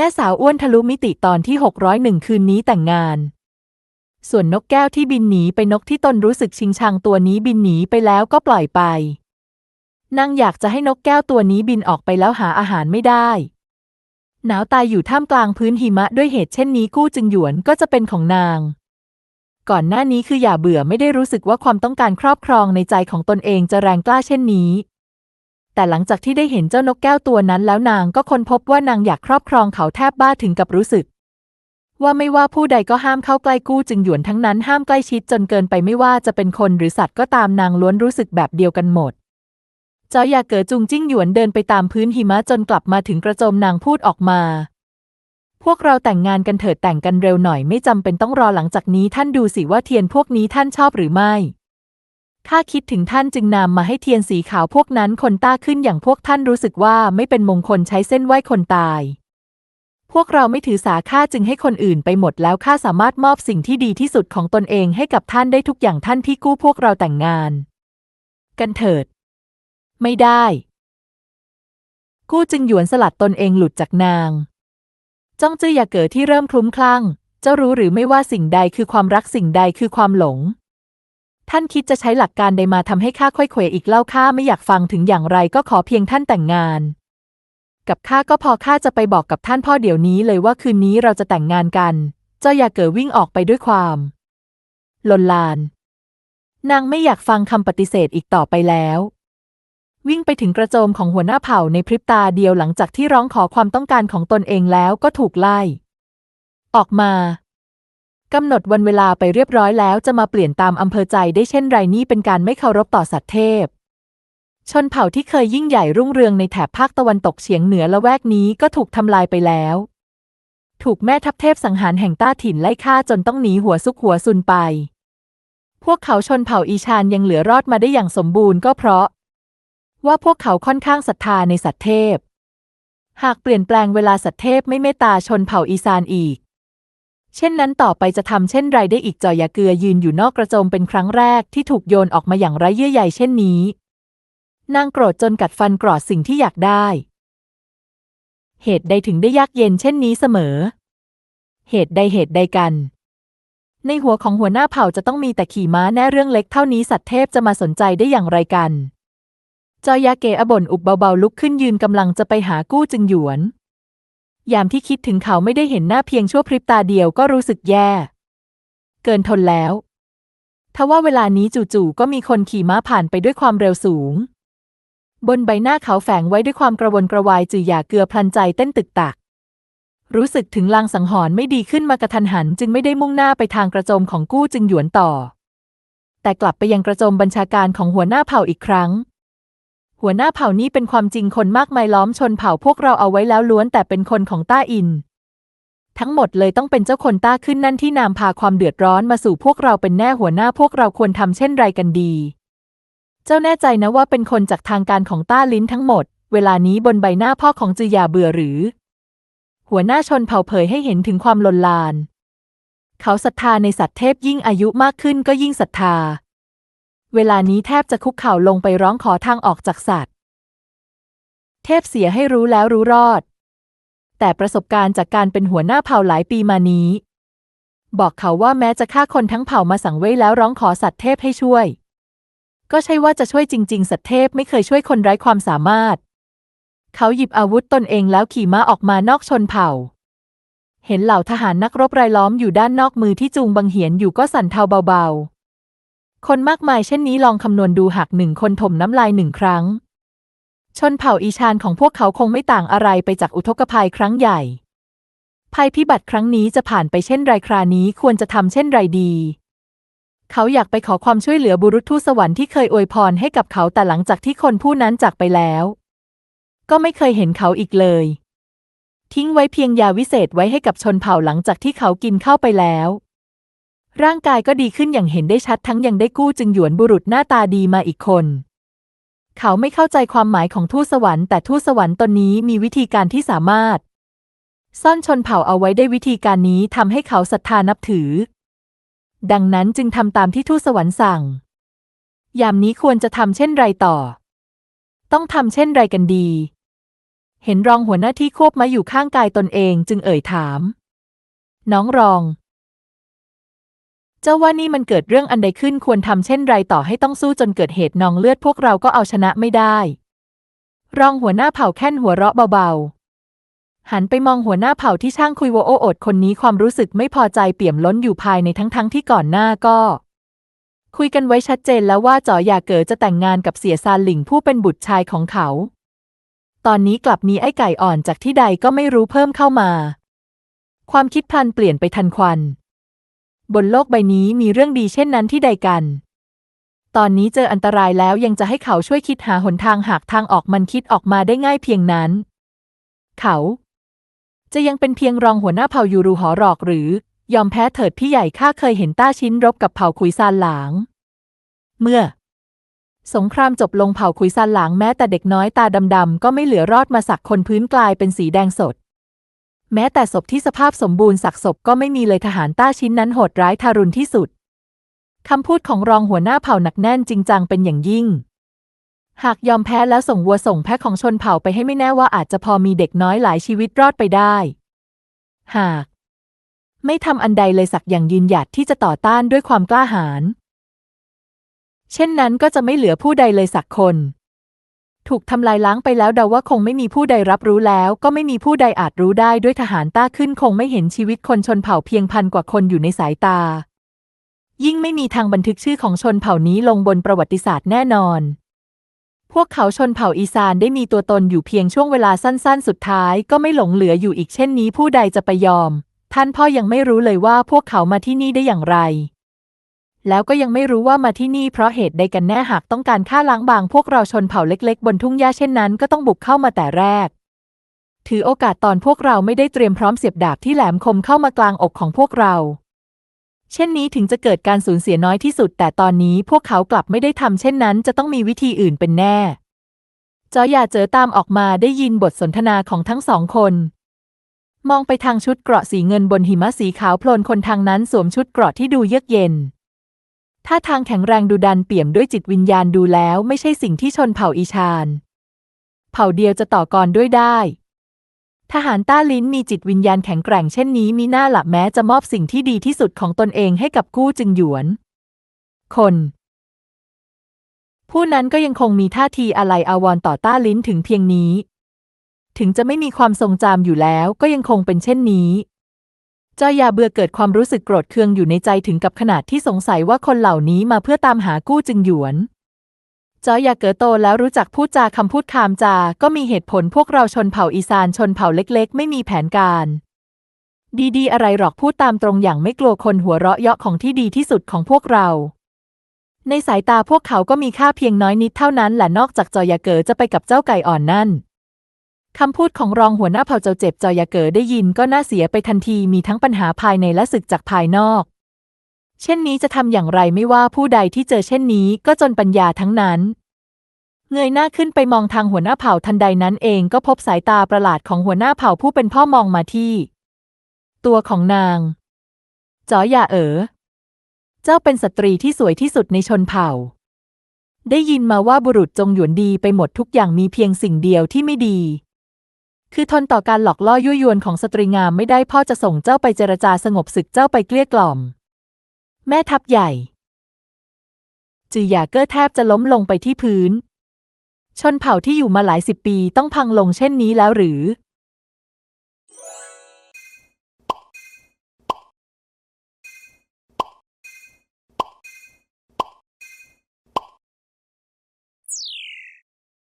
แม่สาวอ้วนทะลุมิติตอนที่ 601 คืนนี้แต่งงาน ส่วนนกแก้วที่บินหนีไปนกที่ตนรู้สึกชิงชังตัวนี้บินหนีไปแล้วก็ปล่อยไป นางอยากจะให้นกแก้วตัวนี้บินออกไปแล้วหาอาหารไม่ได้ หนาวตายอยู่ท่ามกลางพื้นหิมะด้วยเหตุเช่นนี้กู้จึงหยวนก็จะเป็นของนาง ก่อนหน้านี้คืออย่าเบื่อไม่ได้รู้สึกว่าความต้องการครอบครองในใจของตนเองจะแรงกล้าเช่นนี้ แต่หลังจากที่ได้เห็นเจ้านกแก้วตัวนั้นแล้วนางก็ค้นพบว่านางอยากครอบครองเขาแทบบ้าถึงกับรู้สึก ว่าไม่ว่าผู้ใดก็ห้ามเข้าใกล้กู้จึงหยวนทั้งนั้นห้ามใกล้ชิดจนเกินไปไม่ว่าจะเป็นคนหรือสัตว์ก็ตามนางล้วนรู้สึกแบบเดียวกันหมดเจ้าอยาเก๋อจุงจิ้งหยวนเดินไปตามพื้นหิมะจนกลับมาถึงกระโจมนางพูดออกมา พวกเราแต่งงานกันเถิดแต่งกันเร็วหน่อยไม่จำเป็นต้องรอหลังจากนี้ท่านดูสิว่าเทียนพวกนี้ท่านชอบหรือไม่ ข้าคิดถึงท่านจึงนำมาให้เทียนสีขาวพวกนั้นคนต้าขึ้นอย่างพวกท่านรู้สึกว่าไม่เป็นมงคลใช้เส้นไหว้คนตาย พวกเราไม่ถือสาข้าจึงให้คนอื่นไปหมดแล้วข้าสามารถมอบสิ่งที่ดีที่สุดของตนเองให้กับท่านได้ทุกอย่างท่านพี่กู้พวกเราแต่งงาน กันเถิด ไม่ได้ กู้จึงหยวนสลัดตนเองหลุดจากนาง จ้องจื้ออย่าเก๋อที่เริ่มคลุ้มคลั่ง เจ้ารู้หรือไม่ว่าสิ่งใดคือความรักสิ่งใดคือความหลง ท่านคิดจะใช้หลักการใดมาทำให้ข้าค่อยเขวอีกเล่าข้าไม่อยากฟังถึงอย่างไรก็ขอเพียงท่านแต่งงาน กับข้าก็พอข้าจะไปบอกกับท่านพ่อเดี๋ยวนี้เลยว่าคืนนี้เราจะแต่งงานกัน เจ้าอย่าเก๋อวิ่งออกไปด้วยความลนลาน นางไม่อยากฟังคำปฏิเสธอีกต่อไปแล้ว วิ่งไปถึงกระโจมของหัวหน้าเผ่าในพริบตาเดียวหลังจากที่ร้องขอความต้องการของตนเองแล้วก็ถูกไล่ ออกมา กำหนดวันเวลาไปเรียบร้อยแล้วจะมาเปลี่ยนตามอำเภอใจได้เช่นไรนี่เป็นการไม่เคารพต่อสัตว์เทพ ชนเผ่าที่เคยยิ่งใหญ่รุ่งเรืองในแถบภาคตะวันตกเฉียงเหนือละแวกนี้ก็ถูกทำลายไปแล้ว ถูกแม่ทัพเทพสังหารแห่งต้าถิ่นไล่ฆ่าจนต้องหนีหัวซุกหัวซุนไป พวกเขาชนเผ่าอีชานยังเหลือรอดมาได้อย่างสมบูรณ์ก็เพราะ ว่าพวกเขาค่อนข้างศรัทธาในสัตว์เทพ หากเปลี่ยนแปลงเวลาสัตว์เทพไม่เมตตาชนเผ่าอีสานอีก เช่นนั้นต่อไปจะทำเช่นไรได้อีกจอยาเกลือยืนอยู่นอกกระโจมเป็นครั้งแรกที่ถูกโยนออกมาอย่างไร้เยื่อใยเช่นนี้ นางโกรธจนกัดฟันกรอดสิ่งที่อยากได้ เหตุใดถึงได้ยากเย็นเช่นนี้เสมอ เหตุใดเหตุใดกัน ในหัวของหัวหน้าเผ่าจะต้องมีแต่ขี่ม้าแน่เรื่องเล็กเท่านี้สัตว์เทพจะมาสนใจได้อย่างไรกัน จอยาเกะอบ่นอุบเบาๆลุกขึ้นยืนกำลังจะไปหากู้จึงหยวน ยามที่คิดถึงเขาไม่ได้เห็นหน้าเพียงชั่วพริบตาเดียวก็รู้สึกแย่ เกินทนแล้วทว่าเวลานี้จู่ๆก็มีคนขี่ม้าผ่านไปด้วยความเร็วสูง บนใบหน้าเขาแฝงไว้ด้วยความกระวนกระวายจือหยาเกลือพลันใจเต้นตึกตัก รู้สึกถึงลางสังหรณ์ไม่ดีขึ้นมากระทันหัน จึงไม่ได้มุ่งหน้าไปทางกระโจมของกู้จึงหยวนต่อ แต่กลับไปยังกระโจมบัญชาการของหัวหน้าเผ่าอีกครั้ง หัวหน้าเผ่านี้เป็นความจริงคนมากมายล้อมชนเผ่าพวกเราเอาไว้แล้วล้วนแต่เป็นคนของต้าอิน ทั้งหมดเลยต้องเป็นเจ้าคนต้าขึ้นนั่นที่นำพาความเดือดร้อนมาสู่พวกเราเป็นแน่หัวหน้าพวกเราควรทำเช่นไรกันดี เจ้าแน่ใจนะว่าเป็นคนจากทางการของต้าลิ้นทั้งหมด เวลานี้บนใบหน้าพ่อของจือยาเบื่อหรือ หัวหน้าชนเผ่าเผยให้เห็นถึงความลนลาน เขาศรัทธาในสัตว์เทพยิ่งอายุมากขึ้นก็ยิ่งศรัทธา เวลานี้แทบจะคุกเข่าลงไปร้องขอทางออกจากสัตว์ เทพเสียให้รู้แล้วรู้รอด แต่ประสบการณ์จากการเป็นหัวหน้าเผ่าหลายปีมานี้ บอกเขาว่าแม้จะฆ่าคนทั้งเผ่ามาสังเวยแล้วร้องขอสัตว์เทพให้ช่วย ก็ใช่ว่าจะช่วยจริง ๆ สัตว์เทพไม่เคยช่วยคนไร้ความสามารถ เขาหยิบอาวุธตนเองแล้วขี่ม้าออกมานอกชนเผ่า เห็นเหล่าทหารนักรบรายล้อมอยู่ด้านนอกมือที่จูงบังเหียนอยู่ก็สั่นเทาเบาๆ คนมากมายเช่นนี้ลองคำนวณดูหากหนึ่งคนถมน้ำลายหนึ่งครั้ง ชนเผ่าอีชานของพวกเขาคงไม่ต่างอะไรไปจากอุทกภัยครั้งใหญ่ ภัยพิบัติครั้งนี้จะผ่านไปเช่นไรครานี้ควรจะทำเช่นไรดี เขาอยากไปขอความช่วยเหลือบุรุษทูตสวรรค์ที่เคยอวยพรให้กับเขาแต่หลังจากที่คนผู้นั้นจากไปแล้ว ก็ไม่เคยเห็นเขาอีกเลย ทิ้งไว้เพียงยาวิเศษไว้ให้กับชนเผ่าหลังจากที่เขากินเข้าไปแล้ว ร่างกายก็ดีขึ้นอย่างเห็นได้ชัดทั้งยังได้กู้จึงหยวนบุรุษหน้าตาดีมาอีกคน เขาไม่เข้าใจความหมายของทูตสวรรค์แต่ทูตสวรรค์ตนนี้มีวิธีการที่สามารถ ซ่อนชนเผ่าเอาไว้ได้วิธีการนี้ทำให้เขาศรัทธานับถือ ดังนั้นจึงทำตามที่ทูตสวรรค์สั่ง ยามนี้ควรจะทำเช่นไรต่อ ต้องทำเช่นไรกันดี เห็นรองหัวหน้าที่ควบมาอยู่ข้างกายตนเองจึงเอ่ยถาม น้องรอง เจ้าว่านี่มันเกิดเรื่องอันใดขึ้นควรทำเช่นไรต่อให้ต้องสู้จนเกิดเหตุนองเลือดพวกเราก็เอาชนะไม่ได้ รองหัวหน้าเผ่าแค่นหัวเราะเบาๆ หันไปมองหัวหน้าเผ่าที่ช่างคุยโวโอโอดคนนี้ความรู้สึกไม่พอใจเปี่ยมล้นอยู่ภายในทั้งๆทที่ก่อนหน้าก็ คุยกันไว้ชัดเจนแล้วว่าจ๋อหยาเก๋อจะแต่งงานกับเสียซานหลิงผู้เป็นบุตรชายของเขา ตอนนี้กลับมีไอ้ไก่อ่อนจากที่ใดก็ไม่รู้เพิ่มเข้ามา ความคิดพลันเปลี่ยนไปทันควัน บนโลกใบนี้มีเรื่องดีเช่นนั้นที่ใดกัน ตอนนี้เจออันตรายแล้วยังจะให้เขาช่วยคิดหาหนทางหากทางออกมันคิดออกมาได้ง่ายเพียงนั้น เขา จะยังเป็นเพียงรองหัวหน้าเผ่ายูรูหอหรอกหรือ ยอมแพ้เถิดพี่ใหญ่ข้าเคยเห็นต้าชิ้นรบกับเผ่าคุยซานหลาง เมื่อ สงครามจบลงเผ่าคุยซานหลางแม้แต่เด็กน้อยตาดำๆก็ไม่เหลือรอดมาสักคนพื้นกลายเป็นสีแดงสด แม้แต่ศพที่สภาพสมบูรณ์สักศพก็ไม่มีเลยทหารต้าชิ้นนั้นโหดร้ายทารุณที่สุด คำพูดของรองหัวหน้าเผ่าหนักแน่นจริงจังเป็นอย่างยิ่ง หากยอมแพ้แล้วส่งวัวส่งแพะของชนเผ่าไปให้ไม่แน่ว่าอาจจะพอมีเด็กน้อยหลายชีวิตรอดไปได้ หาก ไม่ทำอันใดเลยสักอย่างยืนหยัดที่จะต่อต้านด้วยความกล้าหาญเช่นนั้นก็จะไม่เหลือผู้ใดเลยสักคน ถูกทำลายล้างไปแล้วเดาว่าคงไม่มีผู้ใดรับรู้แล้ว ก็ไม่มีผู้ใดอาจรู้ได้ด้วยทหารต้าขึ้นคงไม่เห็นชีวิตคนชนเผ่าเพียงพันกว่าคนอยู่ในสายตา ยิ่งไม่มีทางบันทึกชื่อของชนเผ่านี้ลงบนประวัติศาสตร์แน่นอน พวกเขาชนเผ่าอีสานได้มีตัวตนอยู่เพียงช่วงเวลาสั้น ๆ สุดท้าย ก็ไม่หลงเหลืออยู่อีกเช่นนี้ผู้ใดจะไปยอม ท่านพ่อยังไม่รู้เลยว่าพวกเขามาที่นี่ได้อย่างไร แล้วก็ยังไม่รู้ว่ามาที่นี่เพราะเหตุใดกันแน่หากต้องการฆ่าล้างบางพวกเราชนเผ่าเล็กๆ บนทุ่งหญ้าเช่นนั้นก็ต้องบุกเข้ามาแต่แรก ถือโอกาสตอนพวกเราไม่ได้เตรียมพร้อมเสียบดาบที่แหลมคมเข้ามากลางอกของพวกเรา เช่นนี้ถึงจะเกิดการสูญเสียน้อยที่สุด แต่ตอนนี้พวกเขากลับไม่ได้ทำเช่นนั้น จะต้องมีวิธีอื่นเป็นแน่ จอยาเจอตามออกมาได้ยินบทสนทนาของทั้งสองคนมองไปทางชุดเกราะสีเงินบนหิมะสีขาวโพลนคนทางนั้นสวมชุดเกราะที่ดูเยือกเย็น ท่าทางแข็งแรงดูดันเปี่ยมด้วยจิตวิญญาณดูแล้วไม่ใช่สิ่งที่ชนเผ่าอีชาน เผ่าเดียวจะต่อกรด้วยได้ ทหารต้าลิ้นมีจิตวิญญาณแข็งแกร่งเช่นนี้มีหน้าหลับแม้จะมอบสิ่งที่ดีที่สุดของตนเองให้กับกู้จึงหยวน คน ผู้นั้นก็ยังคงมีท่าทีอะไรอาวรต่อต้าลิ้นถึงเพียงนี้ ถึงจะไม่มีความทรงจำอยู่แล้วก็ยังคงเป็นเช่นนี้ จอยาเบื่อเกิดความรู้สึกโกรธเคืองอยู่ในใจถึงกับขนาดที่สงสัยว่าคนเหล่านี้มาเพื่อตามหากู้จึงหยวน จอยาเก๋อโตแล้วรู้จักพูดจาคำพูดคามจา ก็มีเหตุผลพวกเราชนเผ่าอีสานชนเผ่าเล็กๆ ไม่มีแผนการ ดีๆ อะไรหรอกพูดตามตรงอย่างไม่กลัวคนหัวเราะเยาะของที่ดีที่สุดของพวกเรา ในสายตาพวกเขาก็มีค่าเพียงน้อยนิดเท่านั้นแหละนอกจากจอยาเก๋อจะไปกับเจ้าไก่อ่อนนั่น คำพูดของรองหัวหน้าเผ่าเจ้าเจ็บจอยาเก๋อได้ยินก็น่าเสียไปทันทีมีทั้งปัญหาภายในและศึกจากภายนอก เช่นนี้จะทำอย่างไรไม่ว่าผู้ใดที่เจอเช่นนี้ก็จนปัญญาทั้งนั้นเงยหน้าขึ้นไปมองทางหัวหน้าเผ่าทันใดนั้นเองก็พบสายตาประหลาดของหัวหน้าเผ่าผู้เป็นพ่อมองมาที่ ตัวของนางจอยาเอ๋อเจ้าเป็นสตรีที่สวยที่สุดในชนเผ่า ได้ยินมาว่าบุรุษจงหยวนดีไปหมดทุกอย่างมีเพียงสิ่งเดียวที่ไม่ดี คือทนต่อการหลอกล่อยั่วยวนของสตรีงามไม่ได้พ่อจะส่งเจ้าไปเจรจาสงบศึกเจ้าไปเกลี้ยกล่อม แม่ทัพใหญ่ จือหยาเก้อแทบจะล้มลงไปที่พื้น ชนเผ่าที่อยู่มาหลายสิบปีต้องพังลงเช่นนี้แล้วหรือ